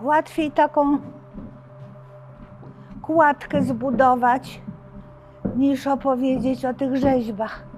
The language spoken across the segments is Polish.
Łatwiej taką kładkę zbudować, niż opowiedzieć o tych rzeźbach.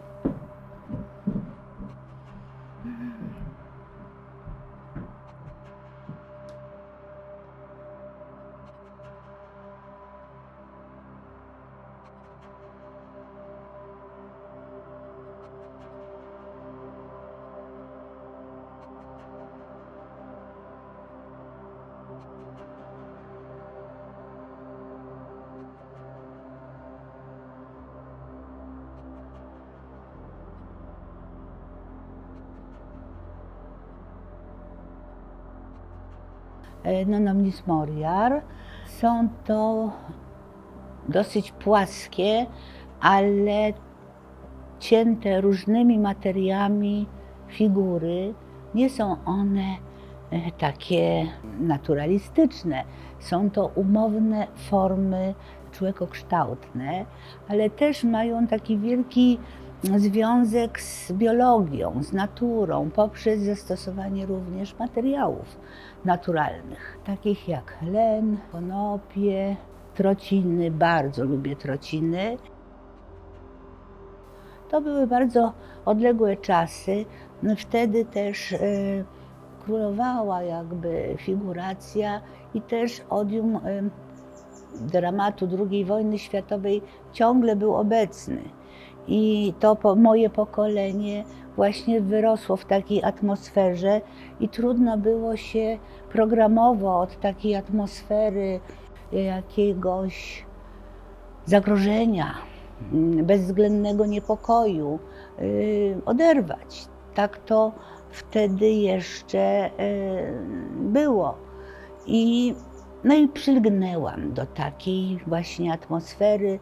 Nonomnis moriar. Są to dosyć płaskie, ale cięte różnymi materiami figury. Nie są one e, takie naturalistyczne. Są to umowne formy człowiekokształtne, ale też mają taki wielki związek z biologią, z naturą, poprzez zastosowanie również materiałów naturalnych, takich jak len, konopie, trociny. Bardzo lubię trociny. To były bardzo odległe czasy. Wtedy też e, królowała jakby figuracja i też odium e, dramatu II wojny światowej ciągle był obecny. I to po, moje pokolenie właśnie wyrosło w takiej atmosferze i trudno było się programowo od takiej atmosfery jakiegoś zagrożenia, mm, bezwzględnego niepokoju y, oderwać. Tak to wtedy jeszcze y, było. I, no i przylgnęłam do takiej właśnie atmosfery.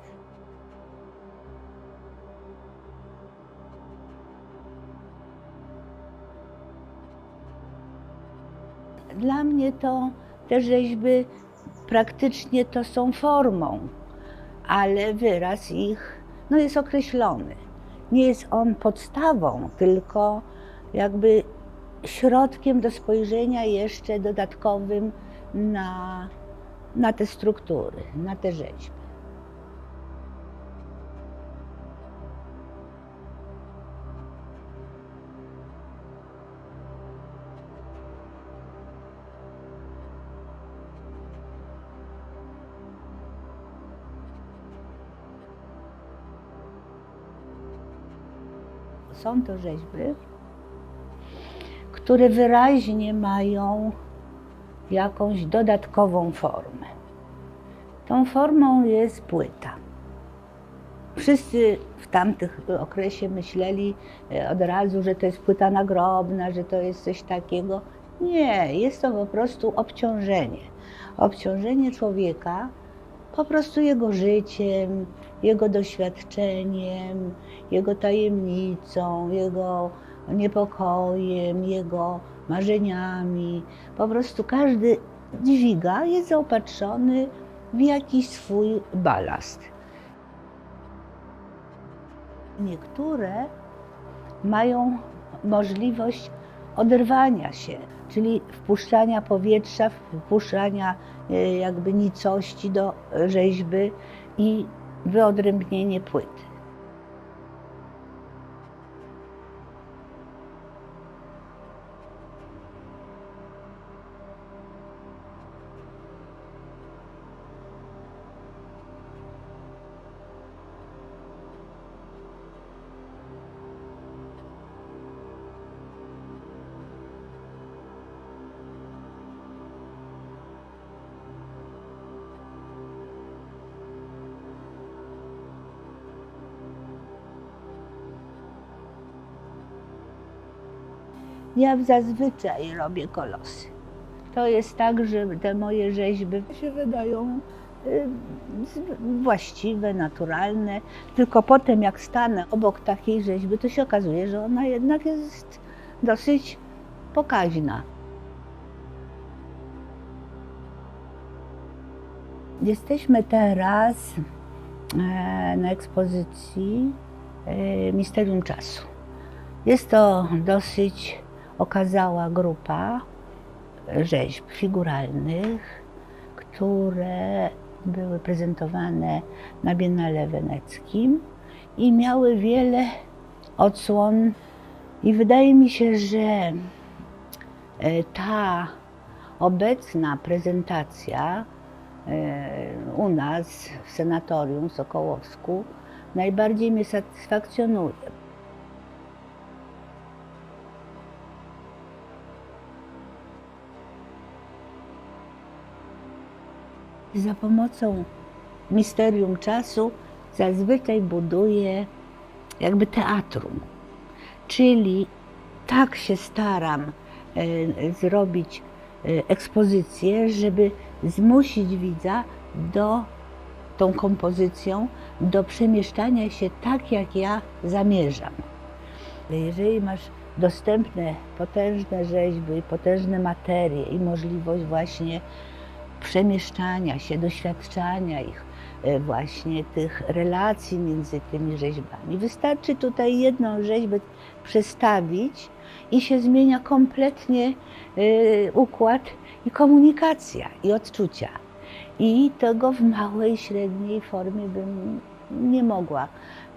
Dla mnie to te rzeźby praktycznie to są formą, ale wyraz ich no, jest określony. Nie jest on podstawą, tylko jakby środkiem do spojrzenia jeszcze dodatkowym na, na te struktury, na te rzeźby. Są to rzeźby, które wyraźnie mają jakąś dodatkową formę. Tą formą jest płyta. Wszyscy w tamtych okresie myśleli e, od razu, że to jest płyta nagrobna, że to jest coś takiego. Nie, jest to po prostu obciążenie. Obciążenie człowieka po prostu jego życiem, jego doświadczeniem, jego tajemnicą, jego niepokojem, jego marzeniami. Po prostu każdy dźwiga, jest zaopatrzony w jakiś swój balast. Niektóre mają możliwość oderwania się, czyli wpuszczania powietrza, wpuszczania jakby nicości do rzeźby i wyodrębnienie płyty. Ja zazwyczaj robię kolosy. To jest tak, że te moje rzeźby się wydają y, właściwe, naturalne, tylko potem jak stanę obok takiej rzeźby, to się okazuje, że ona jednak jest dosyć pokaźna. Jesteśmy teraz e, na ekspozycji e, Misterium Czasu. Jest to dosyć okazała grupa rzeźb figuralnych, które były prezentowane na Biennale Weneckim i miały wiele odsłon. I wydaje mi się, że e, ta obecna prezentacja e, u nas w senatorium w Sokołowsku najbardziej mnie satysfakcjonuje. Za pomocą misterium czasu zazwyczaj buduję jakby teatrum. Czyli tak się staram e, zrobić e, ekspozycję, żeby zmusić widza do tą kompozycją, do przemieszczania się tak, jak ja zamierzam. Jeżeli masz dostępne potężne rzeźby, potężne materie i możliwość właśnie przemieszczania się, doświadczania ich, e, właśnie tych relacji między tymi rzeźbami. Wystarczy tutaj jedną rzeźbę przestawić i się zmienia kompletnie e, układ i komunikacja i odczucia. I tego w małej, średniej formie bym nie mogła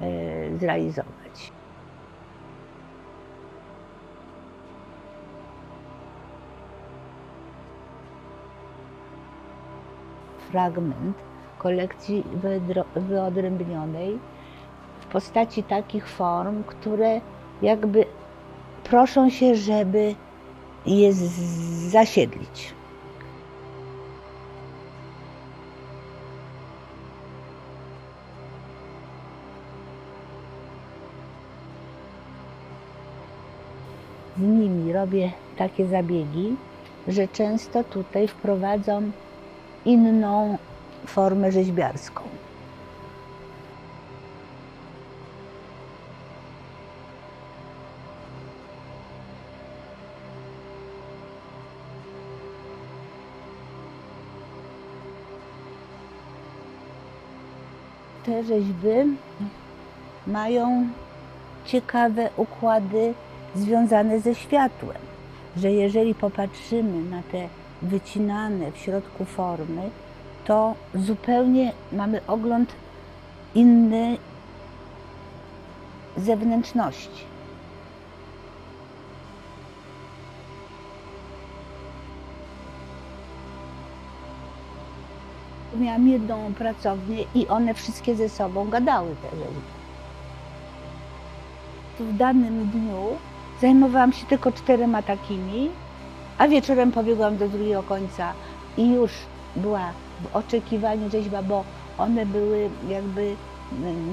e, zrealizować. Fragment kolekcji wyodrębnionej w postaci takich form, które jakby proszą się, żeby je zasiedlić. Z nimi robię takie zabiegi, że często tutaj wprowadzam inną formę rzeźbiarską. Te rzeźby mają ciekawe układy związane ze światłem, że jeżeli popatrzymy na te wycinane w środku formy, to zupełnie mamy ogląd inny zewnętrzności. Miałam jedną pracownię i one wszystkie ze sobą gadały te rzeźby. W danym dniu zajmowałam się tylko czterema takimi, a wieczorem pobiegłam do drugiego końca i już była w oczekiwaniu rzeźba, bo one były jakby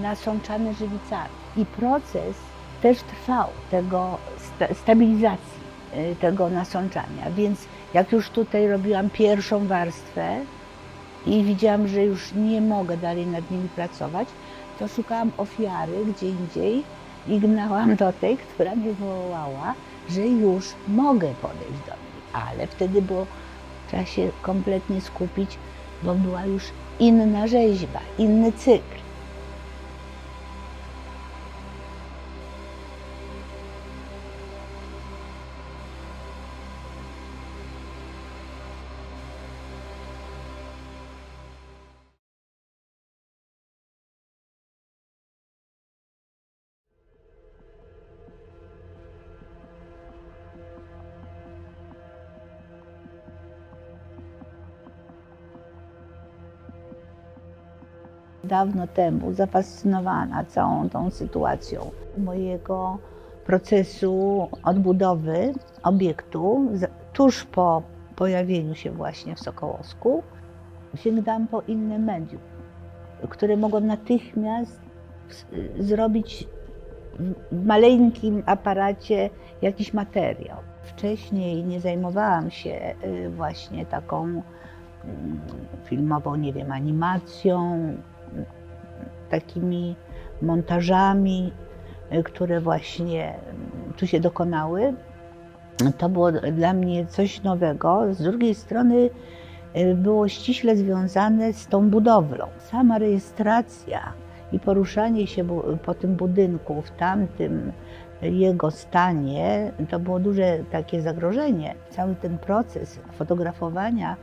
nasączane żywicami. I proces też trwał tego sta- stabilizacji y, tego nasączania. Więc jak już tutaj robiłam pierwszą warstwę i widziałam, że już nie mogę dalej nad nimi pracować, to szukałam ofiary gdzie indziej i gnałam do tej, która mnie wołała, że już mogę podejść do niej. Ale wtedy było trzeba się kompletnie skupić, bo była już inna rzeźba, inny cykl. Dawno temu zafascynowana całą tą sytuacją mojego procesu odbudowy obiektu tuż po pojawieniu się właśnie w Sokołowsku sięgałam po inne medium, które mogłam natychmiast zrobić w- w maleńkim aparacie jakiś materiał. Wcześniej nie zajmowałam się y, właśnie taką mm, filmową, nie wiem, animacją, takimi montażami, y, które właśnie mm, tu się dokonały. To było dla mnie coś nowego. Z drugiej strony y, było ściśle związane z tą budowlą. Sama rejestracja i poruszanie się po tym budynku w tamtym jego stanie, to było duże takie zagrożenie. Cały ten proces fotografowania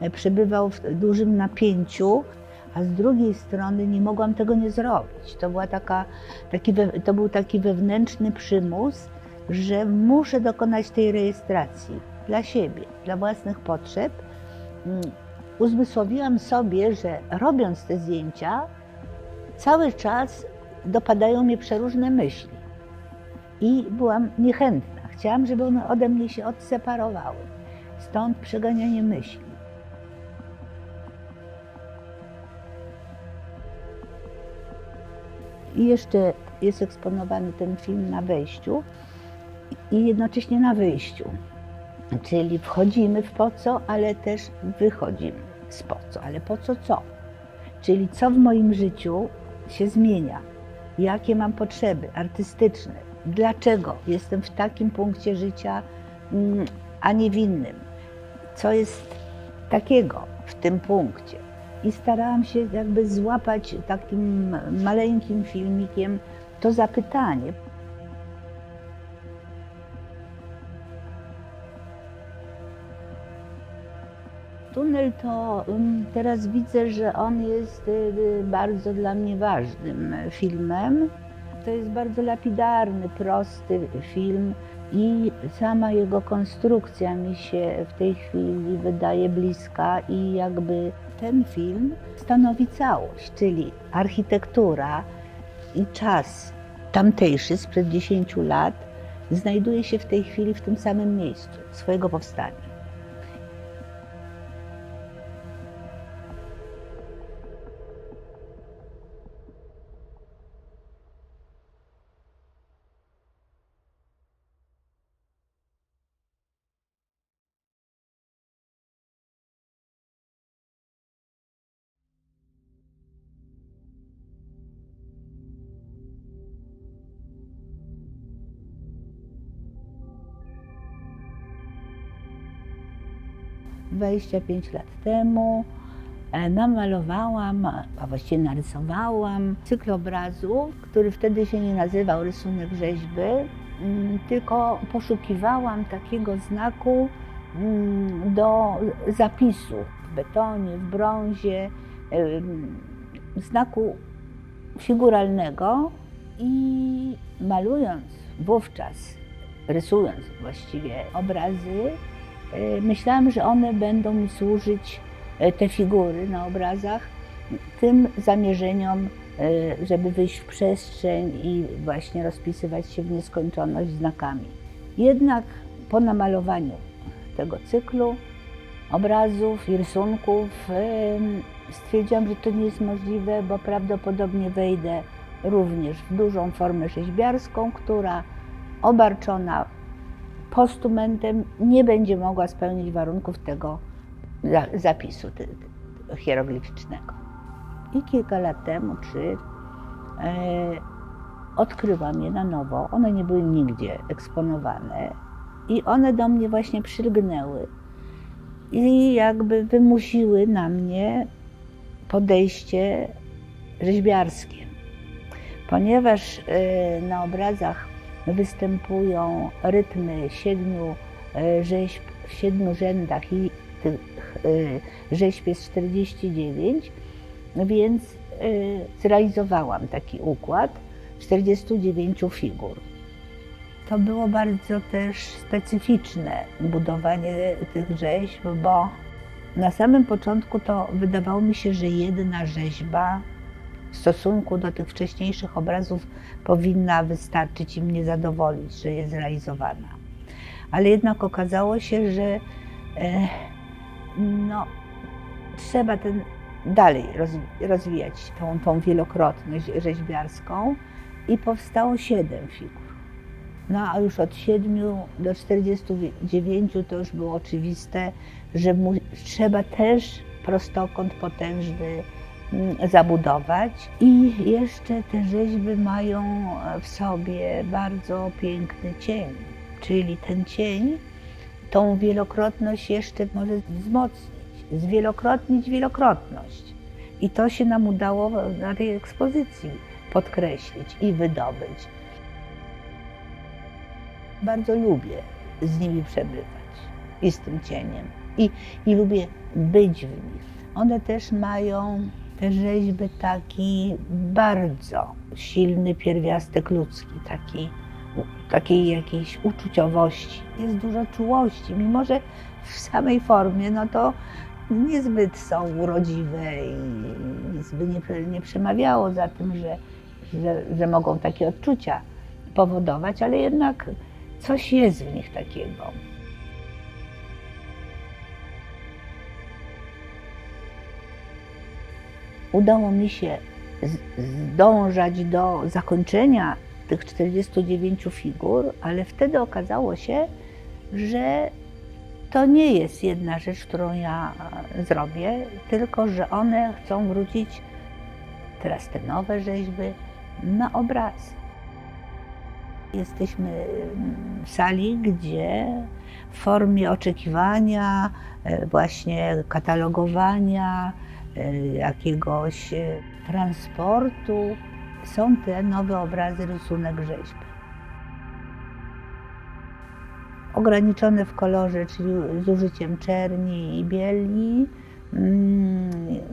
e, przebywał w dużym napięciu, a z drugiej strony nie mogłam tego nie zrobić. To, była taka, taki, to był taki wewnętrzny przymus, że muszę dokonać tej rejestracji dla siebie, dla własnych potrzeb. Mm, Uzmysłowiłam sobie, że robiąc te zdjęcia, cały czas dopadają mnie przeróżne myśli. I byłam niechętna. Chciałam, żeby one ode mnie się odseparowały. Stąd przeganianie myśli. I jeszcze jest eksponowany ten film na wejściu i jednocześnie na wyjściu. Czyli wchodzimy w po co, ale też wychodzimy z po co. Ale po co co? Czyli co w moim życiu się zmienia? Jakie mam potrzeby artystyczne? Dlaczego jestem w takim punkcie życia, mm, a nie w innym? Co jest takiego w tym punkcie? I starałam się jakby złapać takim maleńkim filmikiem to zapytanie. Tunel to teraz widzę, że on jest y, bardzo dla mnie ważnym filmem. To jest bardzo lapidarny, prosty film i sama jego konstrukcja mi się w tej chwili wydaje bliska i jakby ten film stanowi całość, czyli architektura i czas tamtejszy sprzed 10 lat znajduje się w tej chwili w tym samym miejscu swojego powstania. Dwadzieścia pięć lat temu e, namalowałam, a właściwie narysowałam cykl obrazów, który wtedy się nie nazywał rysunek rzeźby, mm, tylko poszukiwałam takiego znaku mm, do zapisu w betonie, w brązie, znaku figuralnego i malując wówczas, rysując właściwie obrazy, myślałam, że one będą mi służyć, e, te figury na obrazach, tym zamierzeniom, e, żeby wyjść w przestrzeń i właśnie rozpisywać się w nieskończoność znakami. Jednak po namalowaniu tego cyklu obrazów i rysunków stwierdziłam, że to nie jest możliwe, bo prawdopodobnie wejdę również w dużą formę rzeźbiarską, która obarczona postumentem nie będzie mogła spełnić warunków tego za- zapisu hieroglificznego. I kilka lat temu, czy e, odkryłam je na nowo. One nie były nigdzie eksponowane i one do mnie właśnie przylgnęły i jakby wymusiły na mnie podejście rzeźbiarskie. Ponieważ e, na obrazach występują rytmy siedmiu e, rzeźb w siedmiu rzędach i tych e, rzeźb jest 49, więc e, zrealizowałam taki układ 49 figur. To było bardzo też specyficzne budowanie tych rzeźb, bo na samym początku to wydawało mi się, że jedna rzeźba w stosunku do tych wcześniejszych obrazów powinna wystarczyć i mnie zadowolić, że jest zrealizowana. Ale jednak okazało się, że e, no, trzeba ten dalej rozwi- rozwijać tą, tą wielokrotność rzeźbiarską i powstało siedem figur. No a już od 7 do 49 to już było oczywiste, że trzeba też prostokąt potężny zabudować. I jeszcze te rzeźby mają w sobie bardzo piękny cień, czyli ten cień tą wielokrotność jeszcze może wzmocnić, zwielokrotnić wielokrotność. I to się nam udało na tej ekspozycji podkreślić i wydobyć. Bardzo lubię z nimi przebywać i z tym cieniem. I, i lubię być w nich. One też mają rzeźby taki bardzo silny pierwiastek ludzki, taki, takiej jakiejś uczuciowości. Jest dużo czułości, mimo że w samej formie, no to niezbyt są urodziwe i nic by nie, nie przemawiało za tym, że, że, że mogą takie odczucia powodować, ale jednak coś jest w nich takiego. Udało mi się zdążać do zakończenia tych 49 figur, ale wtedy okazało się, że to nie jest jedna rzecz, którą ja zrobię, tylko że one chcą wrócić, teraz te nowe rzeźby, na obraz. Jesteśmy w sali, gdzie w formie oczekiwania, e, właśnie katalogowania, jakiegoś e, transportu są te nowe obrazy rysunek rzeźby. Ograniczone w kolorze, czyli z użyciem czerni i bieli. Mm,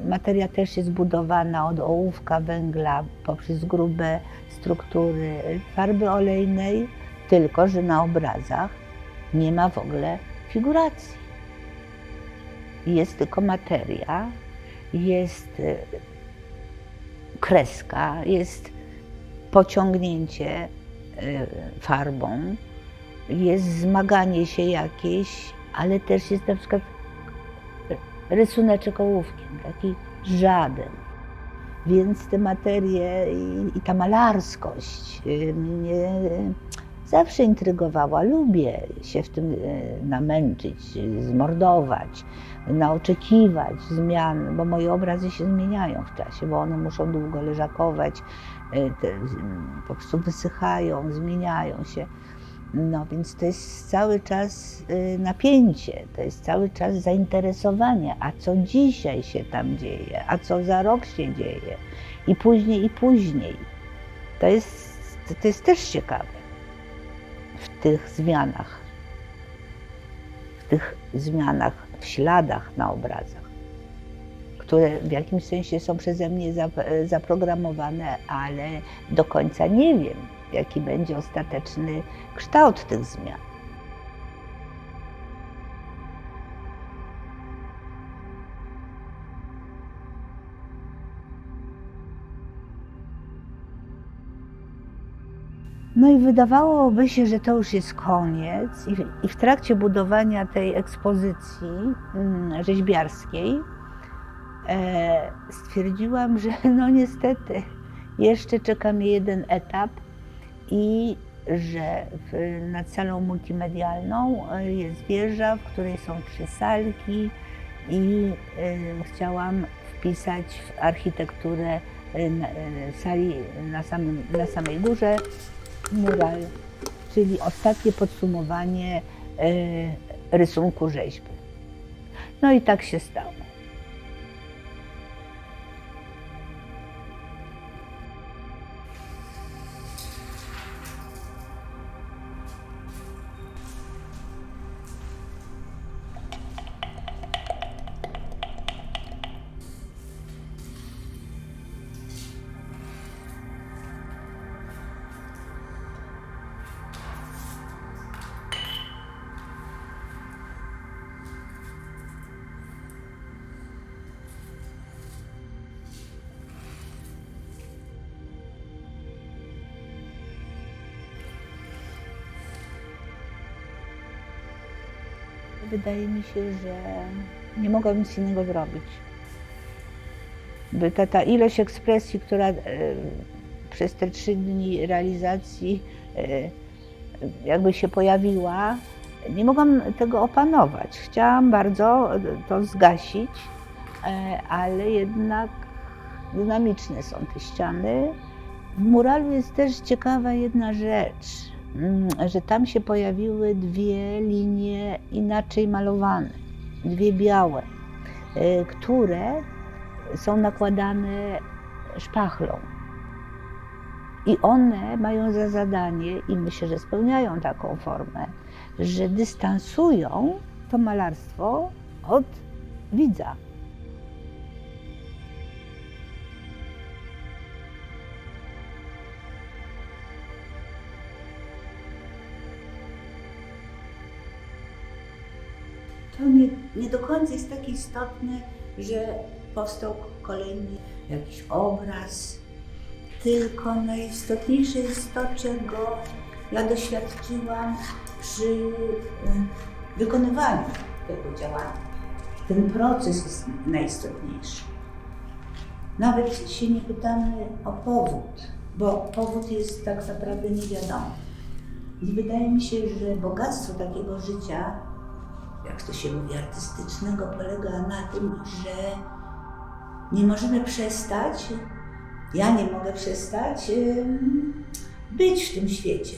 materia też jest budowana od ołówka, węgla poprzez grube struktury farby olejnej, tylko że na obrazach nie ma w ogóle figuracji. Jest tylko materia, jest e, kreska, jest pociągnięcie e, farbą, jest zmaganie się jakieś, ale też jest na przykład rysuneczek ołówkiem, taki żaden. Więc te materie i, i ta malarskość y, mnie zawsze intrygowała. Lubię się w tym y, namęczyć, zmordować, naoczekiwać zmian, bo moje obrazy się zmieniają w czasie, bo one muszą długo leżakować, y, te, po prostu wysychają, zmieniają się. No więc to jest cały czas y, napięcie, to jest cały czas zainteresowanie, a co dzisiaj się tam dzieje, a co za rok się dzieje i później, i później. To jest, to jest też ciekawe w tych zmianach, w tych zmianach, w śladach na obrazach, które w jakimś sensie są przeze mnie zaprogramowane, ale do końca nie wiem jaki będzie ostateczny kształt tych zmian. No i wydawałoby się, że to już jest koniec, i w, trakcie budowania tej ekspozycji mm, rzeźbiarskiej e, stwierdziłam, że no niestety jeszcze czeka mnie jeden etap, i że w, nad salą multimedialną e, jest wieża, w której są trzy salki i y, chciałam wpisać w architekturę sali na, samym, na samej górze mural, czyli ostatnie podsumowanie y, rysunku rzeźby. No i tak się stało. Wydaje mi się, że nie mogę nic innego zrobić. By ta, ta ilość ekspresji, która e, przez te trzy dni realizacji e, jakby się pojawiła, nie mogłam tego opanować. Chciałam bardzo to zgasić, e, ale jednak dynamiczne są te ściany. W muralu jest też ciekawa jedna rzecz że tam się pojawiły dwie linie inaczej malowane, dwie białe, e, które są nakładane szpachlą. I one mają za zadanie, i myślę, że spełniają taką formę, że dystansują to malarstwo od widza. To nie, nie do końca jest takie istotne, że powstał kolejny jakiś obraz, tylko najistotniejsze jest to, czego ja doświadczyłam przy y, wykonywaniu tego działania. Ten proces jest najistotniejszy. Nawet się nie pytamy o powód, bo powód jest tak naprawdę niewiadomy. I wydaje mi się, że bogactwo takiego życia, jak to się mówi, artystycznego, polega na tym, że nie możemy przestać, ja nie mogę przestać być w tym świecie.